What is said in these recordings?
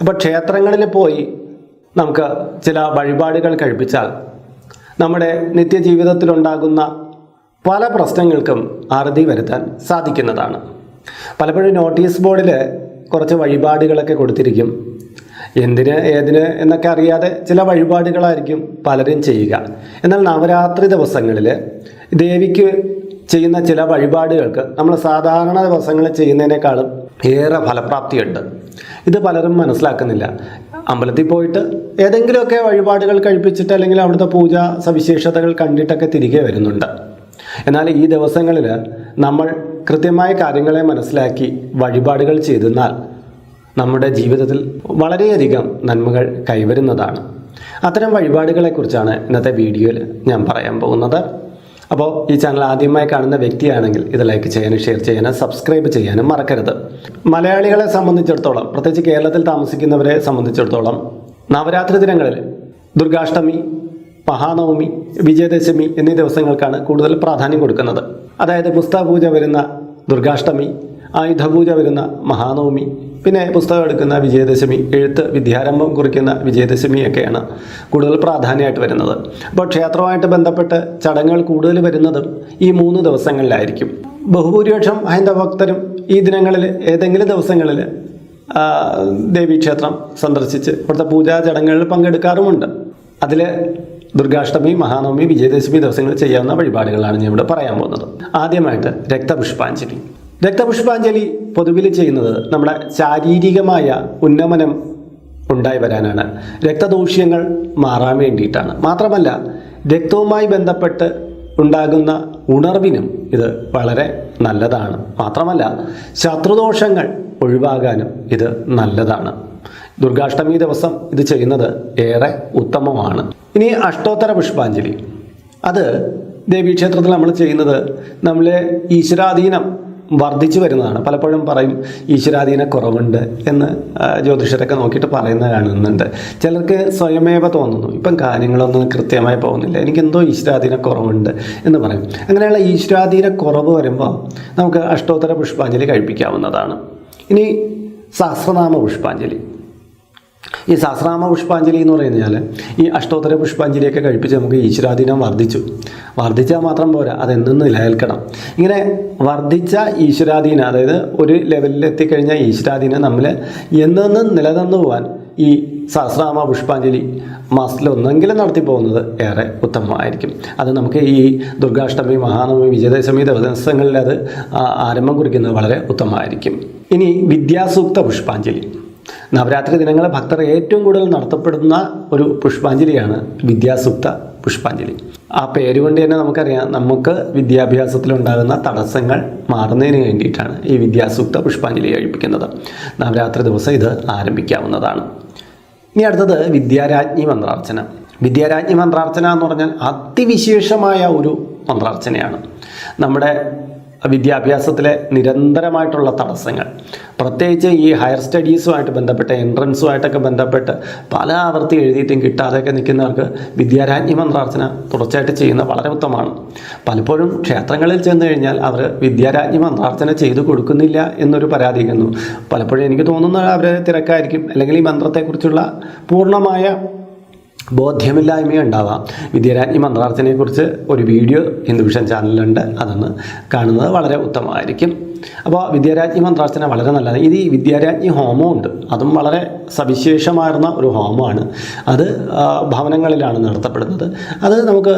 അപ്പോൾ ക്ഷേത്രങ്ങളിൽ പോയി നമുക്ക് ചില വഴിപാടുകൾ കഴിപ്പിച്ചാൽ നമ്മുടെ നിത്യജീവിതത്തിലുണ്ടാകുന്ന പല പ്രശ്നങ്ങൾക്കും അറുതി വരുത്താൻ സാധിക്കുന്നതാണ്. പലപ്പോഴും നോട്ടീസ് ബോർഡിൽ കുറച്ച് വഴിപാടുകളൊക്കെ കൊടുത്തിരിക്കും. എന്തിന് ഏതിന് എന്നൊക്കെ അറിയാതെ ചില വഴിപാടുകളായിരിക്കും പലരും ചെയ്യുക. എന്നാൽ നവരാത്രി ദിവസങ്ങളിൽ ദേവിക്ക് ചെയ്യുന്ന ചില വഴിപാടുകൾക്ക് നമ്മൾ സാധാരണ ദിവസങ്ങളിൽ ചെയ്യുന്നതിനേക്കാളും ഏറെ ഫലപ്രാപ്തിയുണ്ട്. ഇത് പലരും മനസ്സിലാക്കുന്നില്ല. അമ്പലത്തിൽ പോയിട്ട് ഏതെങ്കിലുമൊക്കെ വഴിപാടുകൾ കഴിപ്പിച്ചിട്ട് അല്ലെങ്കിൽ അവിടുത്തെ പൂജ സവിശേഷതകൾ കണ്ടിട്ടൊക്കെ തിരികെ വരുന്നുണ്ട്. എന്നാൽ ഈ ദിവസങ്ങളിൽ നമ്മൾ കൃത്യമായ കാര്യങ്ങളെ മനസ്സിലാക്കി വഴിപാടുകൾ ചെയ്തെന്നാൽ നമ്മുടെ ജീവിതത്തിൽ വളരെയധികം നന്മകൾ കൈവരുന്നതാണ്. അത്തരം വഴിപാടുകളെക്കുറിച്ചാണ് ഇന്നത്തെ വീഡിയോയിൽ ഞാൻ പറയാൻ പോകുന്നത്. അപ്പോൾ ഈ ചാനൽ ആദ്യമായി കാണുന്ന വ്യക്തിയാണെങ്കിൽ ഇത് ലൈക്ക് ചെയ്യാനും ഷെയർ ചെയ്യാനും സബ്സ്ക്രൈബ് ചെയ്യാനും മറക്കരുത്. മലയാളികളെ സംബന്ധിച്ചിടത്തോളം പ്രത്യേകിച്ച് കേരളത്തിൽ താമസിക്കുന്നവരെ സംബന്ധിച്ചിടത്തോളം നവരാത്രി ദിനങ്ങളിൽ ദുർഗാഷ്ടമി മഹാനവമി വിജയദശമി എന്നീ ദിവസങ്ങൾക്കാണ് കൂടുതൽ പ്രാധാന്യം കൊടുക്കുന്നത്. അതായത് പുസ്തക പൂജ വരുന്ന ദുർഗാഷ്ടമി ആയുധപൂജ വരുന്ന മഹാനവമി പിന്നെ പുസ്തകം എടുക്കുന്ന വിജയദശമി എഴുത്ത് വിദ്യാരംഭം കുറിക്കുന്ന വിജയദശമിയൊക്കെയാണ് കൂടുതൽ പ്രാധാന്യമായിട്ട് വരുന്നത്. അപ്പോൾ ക്ഷേത്രവുമായിട്ട് ബന്ധപ്പെട്ട് ചടങ്ങുകൾ കൂടുതൽ വരുന്നതും ഈ മൂന്ന് ദിവസങ്ങളിലായിരിക്കും. ബഹുഭൂരിപക്ഷം ഹൈന്ദവ ഭക്തരും ഈ ദിനങ്ങളിൽ ഏതെങ്കിലും ദിവസങ്ങളിൽ ദേവീക്ഷേത്രം സന്ദർശിച്ച് ഇവിടുത്തെ പൂജാ ചടങ്ങുകളിൽ പങ്കെടുക്കാറുമുണ്ട്. അതിൽ ദുർഗാഷ്ടമി മഹാനവമി വിജയദശമി ദിവസങ്ങളിൽ ചെയ്യാവുന്ന വഴിപാടുകളാണ് ഞാൻ ഇവിടെ പറയാൻ പോകുന്നത്. ആദ്യമായിട്ട് രക്തപുഷ്പാഞ്ജലി. രക്തപുഷ്പാഞ്ജലി പൊതുവിൽ ചെയ്യുന്നത് നമ്മുടെ ശാരീരികമായ ഉന്നമനം ഉണ്ടായി വരാനാണ്. രക്തദൂഷ്യങ്ങൾ മാറാൻ വേണ്ടിയിട്ടാണ്. മാത്രമല്ല രക്തവുമായി ബന്ധപ്പെട്ട് ഉണ്ടാകുന്ന ഉണർവിനും ഇത് വളരെ നല്ലതാണ്. മാത്രമല്ല ശത്രുദോഷങ്ങൾ ഒഴിവാകാനും ഇത് നല്ലതാണ്. ദുർഗാഷ്ടമി ദിവസം ഇത് ചെയ്യുന്നത് ഏറെ ഉത്തമമാണ്. ഇനി അഷ്ടോത്തര പുഷ്പാഞ്ജലി. അത് ദേവീക്ഷേത്രത്തിൽ നമ്മൾ ചെയ്യുന്നത് നമ്മളെ ഈശ്വരാധീനം വർദ്ധിച്ചു വരുന്നതാണ്. പലപ്പോഴും പറയും ഈശ്വരാധീന കുറവുണ്ട് എന്ന് ജ്യോതിഷരൊക്കെ നോക്കിയിട്ട് പറയുന്ന കാണുന്നുണ്ട്. ചിലർക്ക് സ്വയമേവ തോന്നുന്നു. ഇപ്പം കാര്യങ്ങളൊന്നും കൃത്യമായി പോകുന്നില്ല. എനിക്കെന്തോ ഈശ്വരാധീന കുറവുണ്ട് എന്ന് പറയും. അങ്ങനെയുള്ള ഈശ്വരാധീന കുറവ് വരുമ്പോൾ നമുക്ക് അഷ്ടോത്തര പുഷ്പാഞ്ജലി കഴിപ്പിക്കാവുന്നതാണ്. ഇനി സഹസ്രനാമ പുഷ്പാഞ്ജലി. ഈ സഹസ്രാമ പുഷ്പാഞ്ജലി എന്ന് പറഞ്ഞാൽ ഈ അഷ്ടോത്തര പുഷ്പാഞ്ജലിയൊക്കെ കഴിപ്പിച്ച് നമുക്ക് ഈശ്വരാധീനം വർദ്ധിച്ചു. വർദ്ധിച്ചാൽ മാത്രം പോരാ അത് എന്നും നിലനിൽക്കണം. ഇങ്ങനെ വർദ്ധിച്ച ഈശ്വരാധീനം അതായത് ഒരു ലെവലിൽ എത്തിക്കഴിഞ്ഞാൽ ഈശ്വരാധീനം നമ്മൾ എന്നെന്നും നിലനിന്നു പോകാൻ ഈ സഹസ്രാമ പുഷ്പാഞ്ജലി മാസത്തിൽ ഒന്നെങ്കിലും നടത്തി പോകുന്നത് ഏറെ ഉത്തമമായിരിക്കും. അത് നമുക്ക് ഈ ദുർഗാഷ്ടമി മഹാനവമി വിജയദശമി ദിവസങ്ങളിൽ അത് ആരംഭം കുറിക്കുന്നത് വളരെ ഉത്തമമായിരിക്കും. ഇനി വിദ്യാസൂക്ത പുഷ്പാഞ്ജലി. നവരാത്രി ദിനങ്ങളിൽ ഭക്തർ ഏറ്റവും കൂടുതൽ നടത്തപ്പെടുന്ന ഒരു പുഷ്പാഞ്ജലിയാണ് വിദ്യാസുക്ത പുഷ്പാഞ്ജലി. ആ പേരുകൊണ്ട് തന്നെ നമുക്കറിയാം നമുക്ക് വിദ്യാഭ്യാസത്തിലുണ്ടാകുന്ന തടസ്സങ്ങൾ മാറുന്നതിന് വേണ്ടിയിട്ടാണ് ഈ വിദ്യാസുക്ത പുഷ്പാഞ്ജലി കഴിപ്പിക്കുന്നത്. നവരാത്രി ദിവസം ഇത് ആരംഭിക്കാവുന്നതാണ്. ഇനി അടുത്തത് വിദ്യാരാജ്ഞി മന്ത്രാർച്ചന. വിദ്യാരാജ്ഞി മന്ത്രാർച്ചന എന്ന് പറഞ്ഞാൽ അതിവിശേഷമായ ഒരു മന്ത്രാർച്ചനയാണ്. നമ്മുടെ വിദ്യാഭ്യാസത്തിലെ നിരന്തരമായിട്ടുള്ള തടസ്സങ്ങൾ. പ്രത്യേകിച്ച് ഈ ഹയർ സ്റ്റഡീസുമായിട്ട് ബന്ധപ്പെട്ട് എൻട്രൻസുമായിട്ടൊക്കെ ബന്ധപ്പെട്ട് പല ആവർത്തി എഴുതിയിട്ടും കിട്ടാതെയൊക്കെ നിൽക്കുന്നവർക്ക് വിദ്യാരാജ്ഞി മന്ത്രാർത്ഥന തുടർച്ചയായിട്ട് ചെയ്യുന്ന വളരെ ഉത്തമമാണ്. പലപ്പോഴും ക്ഷേത്രങ്ങളിൽ ചെന്ന് കഴിഞ്ഞാൽ അവർ വിദ്യാരാജ്ഞി മന്ത്രാർത്ഥന ചെയ്തു കൊടുക്കുന്നില്ല എന്നൊരു പരാതിക്കുന്നു പലപ്പോഴും എനിക്ക് തോന്നുന്നത് അവർ തിരക്കായിരിക്കും. അല്ലെങ്കിൽ ഈ മന്ത്രത്തെക്കുറിച്ചുള്ള പൂർണമായ ബോധ്യമില്ലായ്മ ഉണ്ടാവാം വിദ്യാരാജ്ഞി മന്ത്രാർച്ചനയെക്കുറിച്ച് ഒരു വീഡിയോ ഹിന്ദു വിഷൻ ചാനലിലുണ്ട്. അതൊന്ന് കാണുന്നത് വളരെ ഉത്തമമായിരിക്കും. അപ്പോൾ വിദ്യാരാജ്ഞി മന്ത്രാർത്ഥന വളരെ നല്ലതാണ്. ഇത് ഈ വിദ്യാരാജ്ഞി ഉണ്ട്. അതും വളരെ സവിശേഷമായിരുന്ന ഒരു ഹോമമാണ്. അത് ഭവനങ്ങളിലാണ് നടത്തപ്പെടുന്നത്. അത് നമുക്ക്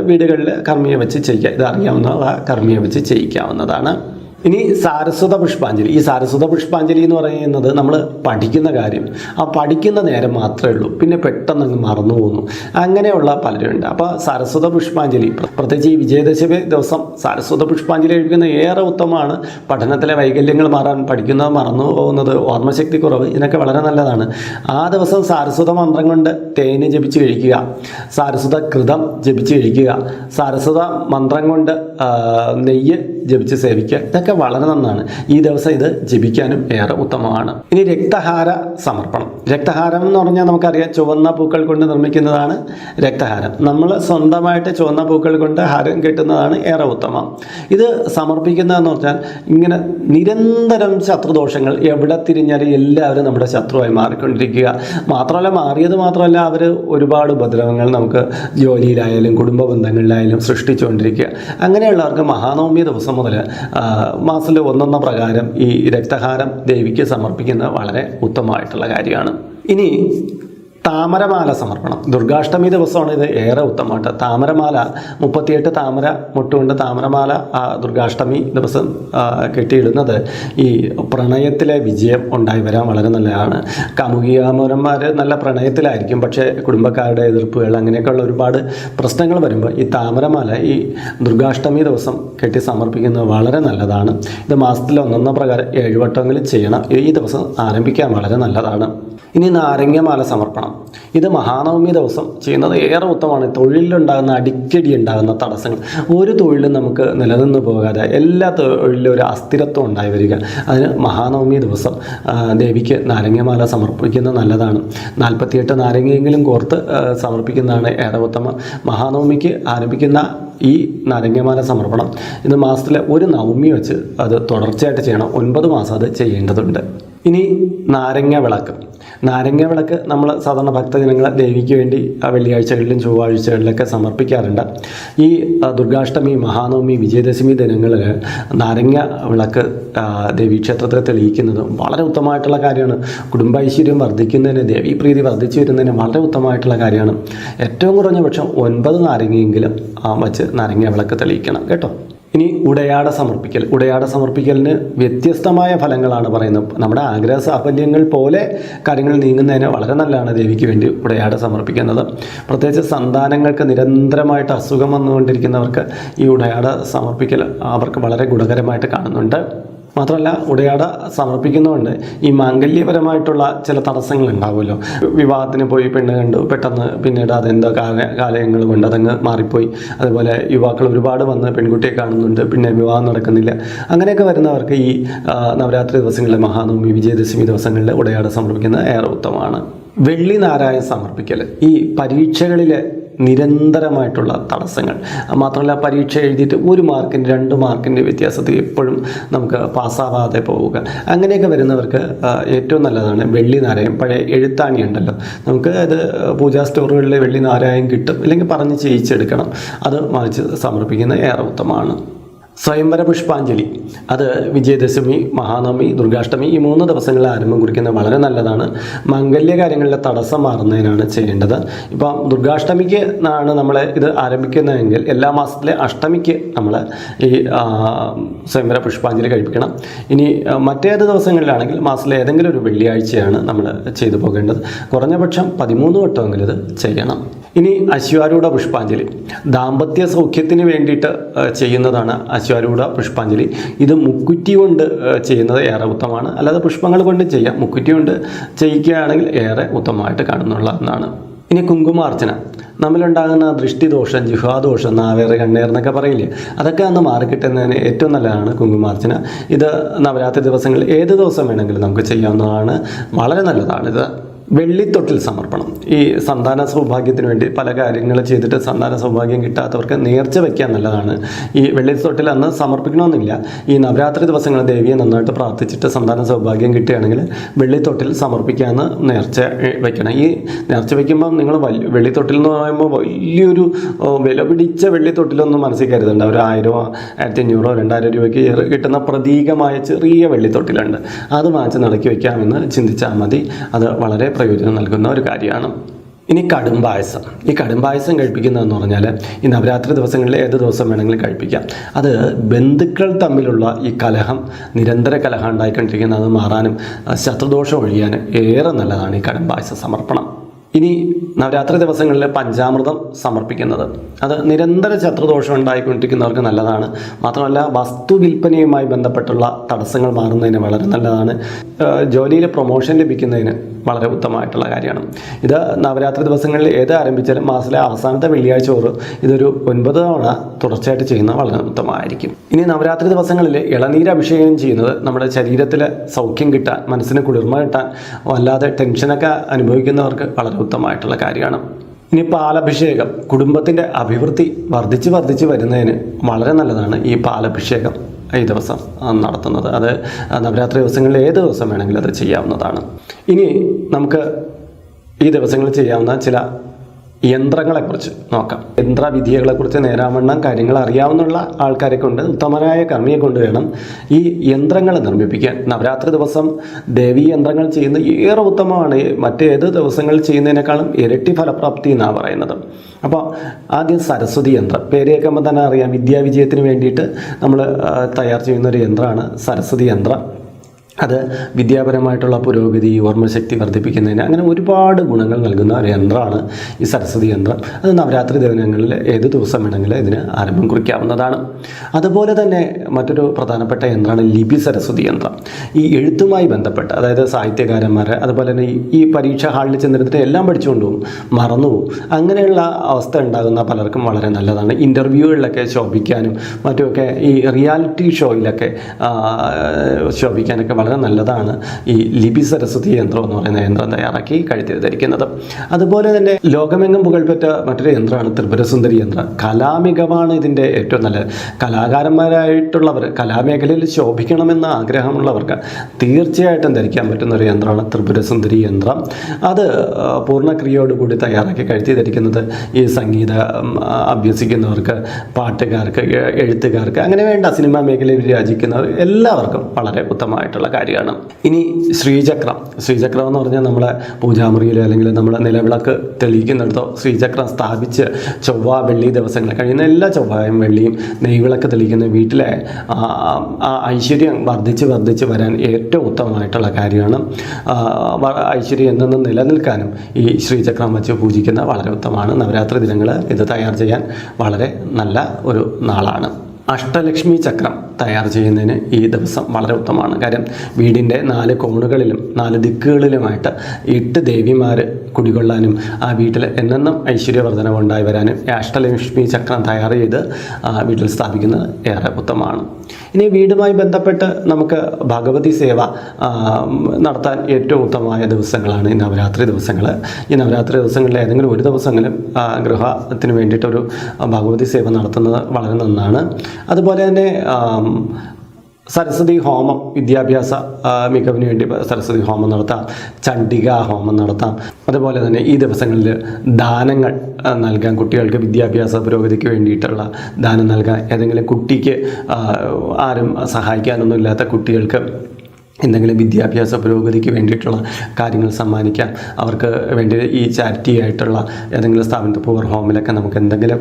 വീടുകളിൽ കർമ്മിയെ വെച്ച് ചെയ്യിക്കാം ഇത് അറിയാവുന്ന കർമ്മിയെ വെച്ച് ചെയ്യിക്കാവുന്നതാണ്. ഇനി സാരസ്വത പുഷ്പാഞ്ജലി. ഈ സാരസ്വത പുഷ്പാഞ്ജലി എന്ന് പറയുന്നത് നമ്മൾ പഠിക്കുന്ന കാര്യം. ആ പഠിക്കുന്ന നേരം മാത്രമേ ഉള്ളൂ. പിന്നെ പെട്ടെന്ന് അങ്ങ് മറന്നു പോകുന്നു. അങ്ങനെയുള്ള പലരുണ്ട്. അപ്പോൾ സാരസ്വത പുഷ്പാഞ്ജലി പ്രത്യേകിച്ച് ഈ വിജയദശമി ദിവസം സാരസ്വത പുഷ്പാഞ്ജലി കഴിക്കുന്ന ഏറെ ഉത്തമമാണ്. പഠനത്തിലെ വൈകല്യങ്ങൾ മാറാൻ പഠിക്കുന്നത് മറന്നു പോകുന്നത് ഓർമ്മശക്തി കുറവ് ഇതിനൊക്കെ വളരെ നല്ലതാണ്. ആ ദിവസം സാരസ്വത മന്ത്രം കൊണ്ട് തേന് ജപിച്ച് കഴിക്കുക. സാരസ്വത കൃതം ജപിച്ച് കഴിക്കുക. സാരസ്വത മന്ത്രം കൊണ്ട് നെയ്യ് ജപിച്ച് സേവിക്കുക ഇതൊക്കെ വളരെ നന്നാണ്. ഈ ദിവസം ഇത് ജപിക്കാനും ഏറെ ഉത്തമമാണ്. ഇനി രക്തഹാര സമർപ്പണം. രക്തഹാരം എന്ന് പറഞ്ഞാൽ നമുക്കറിയാം ചുവന്ന പൂക്കൾ കൊണ്ട് നിർമ്മിക്കുന്നതാണ് രക്തഹാരം. നമ്മൾ സ്വന്തമായിട്ട് ചുവന്ന പൂക്കൾ കൊണ്ട് ഹാരം കെട്ടുന്നതാണ് ഏറെ ഉത്തമം. ഇത് സമർപ്പിക്കുന്നതെന്ന് പറഞ്ഞാൽ ഇങ്ങനെ നിരന്തരം ശത്രുദോഷങ്ങൾ എവിടെ തിരിഞ്ഞാലും എല്ലാവരും നമ്മുടെ ശത്രുവായി മാറിക്കൊണ്ടിരിക്കുക. മാത്രമല്ല മാറിയത് മാത്രമല്ല അവർ ഒരുപാട് ഉപദ്രവങ്ങൾ നമുക്ക് ജോലിയിലായാലും കുടുംബ ബന്ധങ്ങളിലായാലും സൃഷ്ടിച്ചുകൊണ്ടിരിക്കുക. അങ്ങനെയുള്ളവർക്ക് മഹാനവമി ദിവസം മുതൽ മാസത്തിൽ ഒന്നൊന്ന പ്രകാരം ഈ രക്തഹാരം ദേവിക്ക് സമർപ്പിക്കുന്നത് വളരെ ഉത്തമമായിട്ടുള്ള കാര്യമാണ്. ഇനി താമരമാല സമർപ്പണം. ദുർഗാഷ്ടമി ദിവസമാണ് ഇത് ഏറെ ഉത്തമമായിട്ട്. താമരമാല മുപ്പത്തിയെട്ട് താമര മുട്ടുകൊണ്ട് താമരമാല ആ ദുർഗാഷ്ടമി ദിവസം കെട്ടിയിടുന്നത് ഈ പ്രണയത്തിലെ വിജയം ഉണ്ടായി വരാൻ വളരെ നല്ലതാണ്. കാമുകികാമരന്മാർ നല്ല പ്രണയത്തിലായിരിക്കും പക്ഷേ കുടുംബക്കാരുടെ എതിർപ്പുകൾ അങ്ങനെയൊക്കെയുള്ള ഒരുപാട് പ്രശ്നങ്ങൾ വരുമ്പോൾ ഈ താമരമാല ഈ ദുർഗാഷ്ടമി ദിവസം കെട്ടി സമർപ്പിക്കുന്നത് വളരെ നല്ലതാണ്. ഇത് മാസത്തിൽ ഒന്നൊന്ന പ്രകാരം ഏഴുവട്ടമെങ്കിലും ചെയ്യണം. ഈ ദിവസം ആരംഭിക്കാൻ വളരെ നല്ലതാണ്. ഇനി നാരങ്ങമാല സമർപ്പണം. ഇത് മഹാനവമി ദിവസം ചെയ്യുന്നത് ഏറെ ഉത്തമമാണ്. തൊഴിലിലുണ്ടാകുന്ന അടിക്കടി ഉണ്ടാകുന്ന തടസ്സങ്ങൾ. ഒരു തൊഴിലും നമുക്ക് നിലനിന്ന് പോകാതെ എല്ലാ തൊഴിലിലും ഒരു അസ്ഥിരത്വം ഉണ്ടായി വരിക. അതിന് മഹാനവമി ദിവസം ദേവിക്ക് നാരങ്ങമാല സമർപ്പിക്കുന്നത് നല്ലതാണ്. നാൽപ്പത്തിയെട്ട് നാരങ്ങയെങ്കിലും കോർത്ത് സമർപ്പിക്കുന്നതാണ് ഏറെ ഉത്തമം. മഹാനവമിക്ക് ആരംഭിക്കുന്ന ഈ നാരങ്ങമാല സമർപ്പണം ഇത് മാസത്തിലെ ഒരു നവമി വെച്ച് അത് തുടർച്ചയായിട്ട് ചെയ്യണം. ഒൻപത് മാസം അത് ചെയ്യേണ്ടതുണ്ട്. ഇനി നാരങ്ങ വിളക്ക്. നാരങ്ങ വിളക്ക് നമ്മൾ സാധാരണ ഭക്തജനങ്ങൾ ദേവിക്ക് വേണ്ടി വെള്ളിയാഴ്ചകളിലും ചൊവ്വാഴ്ചകളിലൊക്കെ സമർപ്പിക്കാറുണ്ട്. ഈ ദുർഗാഷ്ടമി മഹാനവമി വിജയദശമി ദിനങ്ങളിൽ നാരങ്ങ വിളക്ക് ദേവീ ദേവീക്ഷേത്രത്തിൽ തെളിയിക്കുന്നത് വളരെ ഉത്തമമായിട്ടുള്ള കാര്യമാണ്. കുടുംബൈശ്വര്യം വർദ്ധിക്കുന്നതിന് ദേവീപ്രീതി വർദ്ധിച്ചു വരുന്നതിന് വളരെ ഉത്തമമായിട്ടുള്ള കാര്യമാണ്. ഏറ്റവും കുറഞ്ഞ പക്ഷം ഒൻപത് നാരങ്ങയെങ്കിലും വച്ച് നാരങ്ങ വിളക്ക് തെളിയിക്കണം. കേട്ടോ? ഇനി ഉടയാട സമർപ്പിക്കൽ. ഉടയാട സമർപ്പിക്കലിന് വ്യത്യസ്തമായ ഫലങ്ങളാണ് പറയുന്നത്. നമ്മുടെ ആഗ്രഹ സാഫല്യങ്ങൾ പോലെ കാര്യങ്ങൾ നീങ്ങുന്നതിന് വളരെ നല്ലതാണ് ദേവിക്ക് വേണ്ടി ഉടയാട സമർപ്പിക്കുന്നത്. പ്രത്യേകിച്ച് സന്താനങ്ങൾക്ക് നിരന്തരമായിട്ട് അസുഖം വന്നുകൊണ്ടിരിക്കുന്നവർക്ക് ഈ ഉടയാട സമർപ്പിക്കൽ അവർക്ക് വളരെ ഗുണകരമായിട്ട് കാണുന്നുണ്ട്. മാത്രമല്ല ഉടയാട സമർപ്പിക്കുന്നതുകൊണ്ട് ഈ മാംഗല്യപരമായിട്ടുള്ള ചില തടസ്സങ്ങൾ ഉണ്ടാവുമല്ലോ വിവാഹത്തിന് പോയി പെണ്ണ് കണ്ടു പെട്ടെന്ന് പിന്നീട് അതെന്തോ കാല കാലയങ്ങൾ കൊണ്ട് അതങ്ങ് മാറിപ്പോയി. അതുപോലെ യുവാക്കൾ ഒരുപാട് വന്ന് പെൺകുട്ടിയെ കാണുന്നുണ്ട് പിന്നെ വിവാഹം നടക്കുന്നില്ല. അങ്ങനെയൊക്കെ വരുന്നവർക്ക് ഈ നവരാത്രി ദിവസങ്ങളിൽ മഹാനവമി വിജയദശമി ദിവസങ്ങളിൽ ഉടയാട സമർപ്പിക്കുന്നത് ഏറെ ഉത്തമമാണ്. വെള്ളി നാരായണ സമർപ്പിക്കൽ ഈ പരീക്ഷകളിലെ നിരന്തരമായിട്ടുള്ള തടസ്സങ്ങൾ. മാത്രമല്ല പരീക്ഷ എഴുതിയിട്ട് ഒരു മാർക്കിന് രണ്ട് മാർക്കിന്റെ വ്യത്യാസത്തിൽ എപ്പോഴും നമുക്ക് പാസ്സാവാതെ പോവുക. അങ്ങനെയൊക്കെ വരുന്നവർക്ക് ഏറ്റവും നല്ലതാണ് വെള്ളി നാരായം പഴയ എഴുത്താണി ഉണ്ടല്ലോ. നമുക്ക് അത് പൂജാ സ്റ്റോറുകളിലെ വെള്ളി നാരായം കിട്ടും. അല്ലെങ്കിൽ പറഞ്ഞ് ചെയ്യിച്ചെടുക്കണം. അത് വാങ്ങിച്ച് സമർപ്പിക്കുന്നത് ഏറെ ഉത്തമമാണ്. സ്വയംവര പുഷ്പാഞ്ജലി അത് വിജയദശമി മഹാനവമി ദുർഗാഷ്ടമി ഈ മൂന്ന് ദിവസങ്ങളിൽ ആരംഭം കുറിക്കുന്നത് വളരെ നല്ലതാണ്. മംഗല്യ കാര്യങ്ങളിലെ തടസ്സം മാറുന്നതിനാണ് ചെയ്യേണ്ടത്. ഇപ്പം ദുർഗാഷ്ടമിക്ക് ആണ് നമ്മൾ ഇത് ആരംഭിക്കുന്നതെങ്കിൽ എല്ലാ മാസത്തിലെ അഷ്ടമിക്ക് നമ്മൾ ഈ സ്വയംവര പുഷ്പാഞ്ജലി കഴിപ്പിക്കണം. ഇനി മറ്റേത് ദിവസങ്ങളിലാണെങ്കിൽ മാസത്തിലെ ഏതെങ്കിലും ഒരു വെള്ളിയാഴ്ചയാണ് നമ്മൾ ചെയ്തു പോകേണ്ടത്. കുറഞ്ഞ പക്ഷം പതിമൂന്ന് വട്ടമെങ്കിലും ഇത് ചെയ്യണം. ഇനി അശ്വാരൂഢ പുഷ്പാഞ്ജലി. ദാമ്പത്യ സൗഖ്യത്തിന് വേണ്ടിയിട്ട് ചെയ്യുന്നതാണ് അശ്വാരൂഢ പുഷ്പാഞ്ജലി. ഇത് മുക്കുറ്റി കൊണ്ട് ചെയ്യുന്നത് ഏറെ ഉത്തമമാണ്. അല്ലാതെ പുഷ്പങ്ങൾ കൊണ്ട് ചെയ്യാം. മുക്കുറ്റി കൊണ്ട് ചെയ്യിക്കുകയാണെങ്കിൽ ഏറെ ഉത്തമമായിട്ട് കാണുന്നുള്ള എന്നാണ് ഇനി കുങ്കുമാർച്ചന. നമ്മളുണ്ടാകുന്ന ദൃഷ്ടിദോഷം ജിഹ്വാദോഷം നാവേറെ കണ്ണേർ എന്നൊക്കെ പറയില്ലേ? അതൊക്കെ അന്ന് മാറിക്കിട്ടുന്നതിന് ഏറ്റവും നല്ലതാണ് കുങ്കുമാർച്ചന. ഇത് നവരാത്രി ദിവസങ്ങളിൽ ഏത് ദിവസം വേണമെങ്കിലും നമുക്ക് ചെയ്യാവുന്നതാണ്. വളരെ നല്ലതാണ് ഇത്. വെള്ളിത്തൊട്ടിൽ സമർപ്പണം. ഈ സന്താന സൗഭാഗ്യത്തിന് വേണ്ടി പല കാര്യങ്ങൾ ചെയ്തിട്ട് സന്താന സൗഭാഗ്യം കിട്ടാത്തവർക്ക് നേർച്ച വയ്ക്കാൻ നല്ലതാണ്. ഈ വെള്ളിത്തൊട്ടിൽ അന്ന് സമർപ്പിക്കണമെന്നില്ല. ഈ നവരാത്രി ദിവസങ്ങൾ ദേവിയെ നന്നായിട്ട് പ്രാർത്ഥിച്ചിട്ട് സന്താന സൗഭാഗ്യം കിട്ടുകയാണെങ്കിൽ വെള്ളിത്തൊട്ടിൽ സമർപ്പിക്കാമെന്ന് നേർച്ച വയ്ക്കണം ഈ നേർച്ച വയ്ക്കുമ്പോൾ നിങ്ങൾ വലിയ വെള്ളിത്തൊട്ടിൽ എന്ന് പറയുമ്പോൾ വലിയൊരു വില പിടിച്ച വെള്ളിത്തൊട്ടിലൊന്നും മനസ്സിൽ കരുതണ്ട ഒരു ആയിരമോ ആയിരത്തി അഞ്ഞൂറോ രണ്ടായിരം രൂപയ്ക്ക് കിട്ടുന്ന പ്രതീകമായ ചെറിയ വെള്ളിത്തൊട്ടിലുണ്ട്. അത് വാങ്ങിച്ച് നടക്കി വയ്ക്കാമെന്ന് ചിന്തിച്ചാൽ മതി. അത് വളരെ പ്രയോജനം നൽകുന്ന ഒരു കാര്യമാണ്. ഇനി കടും പായസം. ഈ കടും പായസം കഴിപ്പിക്കുന്നതെന്ന് പറഞ്ഞാൽ ഈ നവരാത്രി ദിവസങ്ങളിൽ ഏത് ദിവസം വേണമെങ്കിലും കഴിപ്പിക്കാം. അത് ബന്ധുക്കൾ തമ്മിലുള്ള ഈ കലഹം നിരന്തര കലഹം ഉണ്ടായിക്കൊണ്ടിരിക്കുന്ന അത് മാറാനും ശത്രുദോഷം ഒഴിയാനും ഏറെ നല്ലതാണ് ഈ കടും പായസ സമർപ്പണം. ഇനി നവരാത്രി ദിവസങ്ങളിൽ പഞ്ചാമൃതം സമർപ്പിക്കുന്നത്. അത് നിരന്തര ശത്രുദോഷം ഉണ്ടായിക്കൊണ്ടിരിക്കുന്നവർക്ക് നല്ലതാണ്. മാത്രമല്ല വസ്തു വിൽപ്പനയുമായി ബന്ധപ്പെട്ടുള്ള തടസ്സങ്ങൾ മാറുന്നതിന് വളരെ നല്ലതാണ്. ജോലിയിൽ പ്രൊമോഷൻ ലഭിക്കുന്നതിന് വളരെ ഉത്തമമായിട്ടുള്ള കാര്യമാണ്. ഇത് നവരാത്രി ദിവസങ്ങളിൽ ഏത് ആരംഭിച്ചാലും മാസത്തിലെ അവസാനത്തെ വെള്ളിയാഴ്ച ഓറ് ഇതൊരു ഒൻപത് തവണ തുടർച്ചയായിട്ട് ചെയ്യുന്ന വളരെ ഉത്തമമായിരിക്കും. ഇനി നവരാത്രി ദിവസങ്ങളിൽ ഇളനീര് അഭിഷേകം ചെയ്യുന്നത് നമ്മുടെ ശരീരത്തിൽ സൗഖ്യം കിട്ടാൻ മനസ്സിന് കുളിർമ കിട്ടാൻ വല്ലാതെ ടെൻഷനൊക്കെ അനുഭവിക്കുന്നവർക്ക് വളരെ ഉത്തമമായിട്ടുള്ള കാര്യമാണ്. ഇനി പാലഭിഷേകം കുടുംബത്തിന്റെ അഭിവൃദ്ധി വർദ്ധിച്ച് വർദ്ധിച്ച് വരുന്നതിന് വളരെ നല്ലതാണ് ഈ പാലഭിഷേകം. ഈ ദിവസം നടത്തുന്നത്. അത് നവരാത്രി ദിവസങ്ങളിൽ ഏത് ദിവസം വേണമെങ്കിലും അത് ചെയ്യാവുന്നതാണ്. ഇനി നമുക്ക് ഈ ദിവസങ്ങളിൽ ചെയ്യാവുന്ന ചില യന്ത്രങ്ങളെക്കുറിച്ച് നോക്കാം. യന്ത്രവിദ്യകളെക്കുറിച്ച് നേരാവണ്ണം കാര്യങ്ങൾ അറിയാവുന്ന ആൾക്കാരെ കൊണ്ട് ഉത്തമനായ കർമ്മിയെ കൊണ്ട് വേണം ഈ യന്ത്രങ്ങൾ നിർമ്മിപ്പിക്കാൻ. നവരാത്രി ദിവസം ദേവീ യന്ത്രങ്ങൾ ചെയ്യുന്നത് ഏറെ ഉത്തമമാണ്. മറ്റേത് ദിവസങ്ങളിൽ ചെയ്യുന്നതിനേക്കാളും ഇരട്ടി ഫലപ്രാപ്തി എന്നാണ് പറയുന്നത്. അപ്പോൾ ആദ്യം സരസ്വതി യന്ത്രം. പേര് കേൾക്കുമ്പോൾ തന്നെ അറിയാം. വിദ്യാവിജയത്തിന് വേണ്ടിയിട്ട് നമ്മൾ തയ്യാർ ചെയ്യുന്ന ഒരു യന്ത്രമാണ് സരസ്വതി യന്ത്രം. അത് വിദ്യാപരമായിട്ടുള്ള പുരോഗതി ഓർമ്മശക്തി വർദ്ധിപ്പിക്കുന്നതിന് അങ്ങനെ ഒരുപാട് ഗുണങ്ങൾ നൽകുന്ന ഒരു യന്ത്രമാണ് ഈ സരസ്വതി യന്ത്രം. അത് നവരാത്രി ദിനങ്ങളിൽ ഏത് ദിവസം വേണമെങ്കിലും ഇതിന് ആരംഭം കുറിക്കാവുന്നതാണ്. അതുപോലെ തന്നെ മറ്റൊരു പ്രധാനപ്പെട്ട യന്ത്രമാണ് ലിപി സരസ്വതി യന്ത്രം. ഈ എഴുത്തുമായി ബന്ധപ്പെട്ട് അതായത് സാഹിത്യകാരന്മാർ അതുപോലെ തന്നെ ഈ- പരീക്ഷാ ഹാളിൽ ചെന്നിരുന്നിട്ട് എല്ലാം പഠിച്ചുകൊണ്ട് പോകും മറന്നു പോകും. അങ്ങനെയുള്ള അവസ്ഥ ഉണ്ടാകുന്ന പലർക്കും വളരെ നല്ലതാണ്. ഇന്റർവ്യൂകളിലൊക്കെ ശോഭിക്കാനും മറ്റുമൊക്കെ ഈ റിയാലിറ്റി ഷോയിലൊക്കെ ശോഭിക്കാനൊക്കെ വളരെ നല്ലതാണ് ഈ ലിപി സരസ്വതി യന്ത്രം എന്ന് പറയുന്ന യന്ത്രം തയ്യാറാക്കി കഴുത്തിൽ ധരിക്കുന്നത് അതുപോലെ തന്നെ ലോകമെങ്ങും പുകഴ്പെറ്റ മറ്റൊരു യന്ത്രമാണ് ത്രിപുരസുന്ദരി യന്ത്രം. കലാമികമാണ് ഇതിന്റെ ഏറ്റവും നല്ലത് കലാകാരന്മാരായിട്ടുള്ളവർ കലാമേഖലയിൽ ശോഭിക്കണമെന്ന ആഗ്രഹമുള്ളവർക്ക് തീർച്ചയായിട്ടും ധരിക്കാൻ പറ്റുന്ന ഒരു യന്ത്രമാണ് ത്രിപുരസുന്ദരി യന്ത്രം. അത് പൂർണക്രിയയോടുകൂടി തയ്യാറാക്കി കഴുത്തി ധരിക്കുന്നത് ഈ സംഗീത അഭ്യസിക്കുന്നവർക്ക് പാട്ടുകാർക്ക് എഴുത്തുകാർക്ക് അങ്ങനെ വേണ്ട സിനിമാ മേഖലയിൽ രാജിക്കുന്നവർ എല്ലാവർക്കും വളരെ ഉത്തമമായിട്ടുള്ള കാര്യമാണ്. ഇനി ശ്രീചക്രം. ശ്രീചക്രം എന്ന് പറഞ്ഞാൽ നമ്മളെ പൂജാമുറിയിൽ അല്ലെങ്കിൽ നമ്മളെ നിലവിളക്ക് തെളിയിക്കുന്നിടത്തോ ശ്രീചക്രം സ്ഥാപിച്ച് ചൊവ്വ വെള്ളി ദിവസങ്ങൾ കഴിയുന്ന എല്ലാ ചൊവ്വായും വെള്ളിയും നെയ്വിളക്ക് തെളിയിക്കുന്ന വീട്ടിലെ ആ, ഐശ്വര്യം വർദ്ധിച്ച് വർദ്ധിച്ച് വരാൻ ഏറ്റവും ഉത്തമമായിട്ടുള്ള കാര്യമാണ്. ഐശ്വര്യം എന്നൊന്നും നിലനിൽക്കാനും ഈ ശ്രീചക്രം വെച്ച് പൂജിക്കുന്ന വളരെ ഉത്തമമാണ്. നവരാത്രി ദിനങ്ങൾ ഇത് തയ്യാർ ചെയ്യാൻ വളരെ നല്ല ഒരു നാളാണ്. അഷ്ടലക്ഷ്മി ചക്രം തയ്യാർ ചെയ്യുന്നതിന് ഈ ദിവസം വളരെ ഉത്തമമാണ്. കാര്യം വീടിന്റെ നാല് കോണുകളിലും നാല് ദിക്കുകളിലുമായിട്ട് എട്ട് ദേവിമാർ കുടികൊള്ളാനും ആ വീട്ടിൽ എന്നെന്നും ഐശ്വര്യവർദ്ധനം ഉണ്ടായി വരാനും അഷ്ടലക്ഷ്മി ചക്രം തയ്യാർ ചെയ്ത് വീട്ടിൽ സ്ഥാപിക്കുന്നത് ഏറെ ഉത്തമമാണ്. ഇനി വീടുമായി ബന്ധപ്പെട്ട് നമുക്ക് ഭഗവതി സേവ നടത്താൻ ഏറ്റവും ഉത്തമമായ ദിവസങ്ങളാണ് ഈ നവരാത്രി ദിവസങ്ങൾ. ഈ നവരാത്രി ദിവസങ്ങളിൽ ഏതെങ്കിലും ഒരു ദിവസമെങ്കിലും ഗൃഹത്തിന് വേണ്ടിയിട്ടൊരു ഭഗവതി സേവ നടത്തുന്നത് വളരെ നന്നാണ്. അതുപോലെ തന്നെ സരസ്വതി ഹോമം വിദ്യാഭ്യാസ മികവിന് വേണ്ടി സരസ്വതി ഹോമം നടത്താം ചണ്ഡിക ഹോമം നടത്താം. അതുപോലെ തന്നെ ഈ ദിവസങ്ങളിൽ ദാനങ്ങൾ നൽകാൻ കുട്ടികൾക്ക് വിദ്യാഭ്യാസ പുരോഗതിക്ക് വേണ്ടിയിട്ടുള്ള ദാനം നൽകാം ഏതെങ്കിലും കുട്ടിക്ക് ആരും സഹായിക്കാനൊന്നും ഇല്ലാത്ത കുട്ടികൾക്ക് എന്തെങ്കിലും വിദ്യാഭ്യാസ പുരോഗതിക്ക് വേണ്ടിയിട്ടുള്ള കാര്യങ്ങൾ സമ്മാനിക്കാം. അവർക്ക് വേണ്ടി ഈ ചാരിറ്റി ആയിട്ടുള്ള ഏതെങ്കിലും സ്ഥാപനത്തിൽ പൂർ ഹോമിലൊക്കെ നമുക്ക് എന്തെങ്കിലും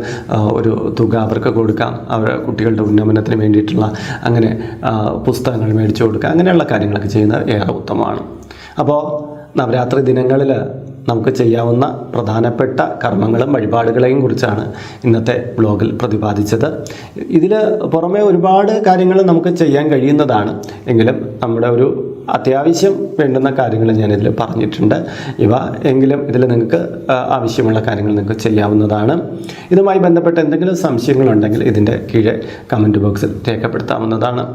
ഒരു തുക അവർക്ക് കൊടുക്കാം. അവർ കുട്ടികളുടെ ഉന്നമനത്തിന് വേണ്ടിയിട്ടുള്ള അങ്ങനെ പുസ്തകങ്ങൾ മേടിച്ചു കൊടുക്കുക. അങ്ങനെയുള്ള കാര്യങ്ങളൊക്കെ ചെയ്യുന്നത് ഏറെ ഉത്തമമാണ്. അപ്പോൾ നവരാത്രി ദിനങ്ങളിൽ നമുക്ക് ചെയ്യാവുന്ന പ്രധാനപ്പെട്ട കർമ്മങ്ങളും വഴിപാടുകളെയും കുറിച്ചാണ് ഇന്നത്തെ ബ്ലോഗിൽ പ്രതിപാദിച്ചത്. ഇതിൽ പുറമെ ഒരുപാട് കാര്യങ്ങൾ നമുക്ക് ചെയ്യാൻ കഴിയുന്നതാണ്. എങ്കിലും നമ്മുടെ ഒരു അത്യാവശ്യം വേണ്ടുന്ന കാര്യങ്ങൾ ഞാനിതിൽ പറഞ്ഞിട്ടുണ്ട്. ഇവ എങ്കിലും ഇതിൽ നിങ്ങൾക്ക് ആവശ്യമുള്ള കാര്യങ്ങൾ നിങ്ങൾക്ക് ചെയ്യാവുന്നതാണ്. ഇതുമായി ബന്ധപ്പെട്ട എന്തെങ്കിലും സംശയങ്ങളുണ്ടെങ്കിൽ ഇതിന്റെ കീഴെ കമന്റ് ബോക്സിൽ രേഖപ്പെടുത്താവുന്നതാണ്.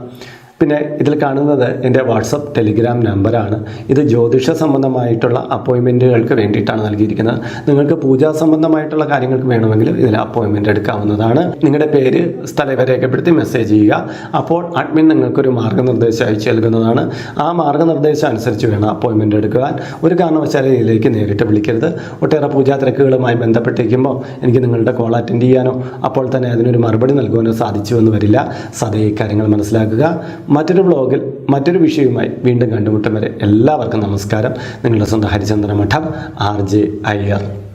പിന്നെ ഇതിൽ കാണുന്നത് എന്റെ വാട്സപ്പ് ടെലിഗ്രാം നമ്പറാണ്. ഇത് ജ്യോതിഷ സംബന്ധമായിട്ടുള്ള അപ്പോയിൻമെന്റുകൾക്ക് വേണ്ടിയിട്ടാണ് നൽകിയിരിക്കുന്നത്. നിങ്ങൾക്ക് പൂജാ സംബന്ധമായിട്ടുള്ള കാര്യങ്ങൾക്ക് വേണമെങ്കിൽ ഇതിൽ അപ്പോയിൻമെന്റ് എടുക്കാവുന്നതാണ്. നിങ്ങളുടെ പേര് സ്ഥലം രേഖപ്പെടുത്തി മെസ്സേജ് ചെയ്യുക. അപ്പോൾ അഡ്മിൻ നിങ്ങൾക്കൊരു മാർഗനിർദ്ദേശം അയച്ചു നൽകുന്നതാണ്. ആ മാർഗനിർദ്ദേശം അനുസരിച്ച് വേണം അപ്പോയിൻമെന്റ് എടുക്കുവാൻ. ഒരു കാരണവശാലും ഇതിലേക്ക് നേരിട്ട് വിളിക്കരുത്. ഒട്ടേറെ പൂജാ തിരക്കുകളുമായി ബന്ധപ്പെട്ടിരിക്കുമ്പോൾ എനിക്ക് നിങ്ങളുടെ കോൾ അറ്റൻഡ് ചെയ്യാനോ അപ്പോൾ തന്നെ അതിനൊരു മറുപടി നൽകുവാനോ സാധിച്ചു എന്ന് വരില്ല സദയ കാര്യങ്ങൾ മനസ്സിലാക്കുക. മറ്റൊരു ബ്ലോഗിൽ മറ്റൊരു വിഷയവുമായി വീണ്ടും കണ്ടുമുട്ടും വരെ എല്ലാവർക്കും നമസ്കാരം. നിങ്ങളുടെ സ്വന്തം ഹരിചന്ദ്ര മഠം ആർ ജെ അയ്യർ.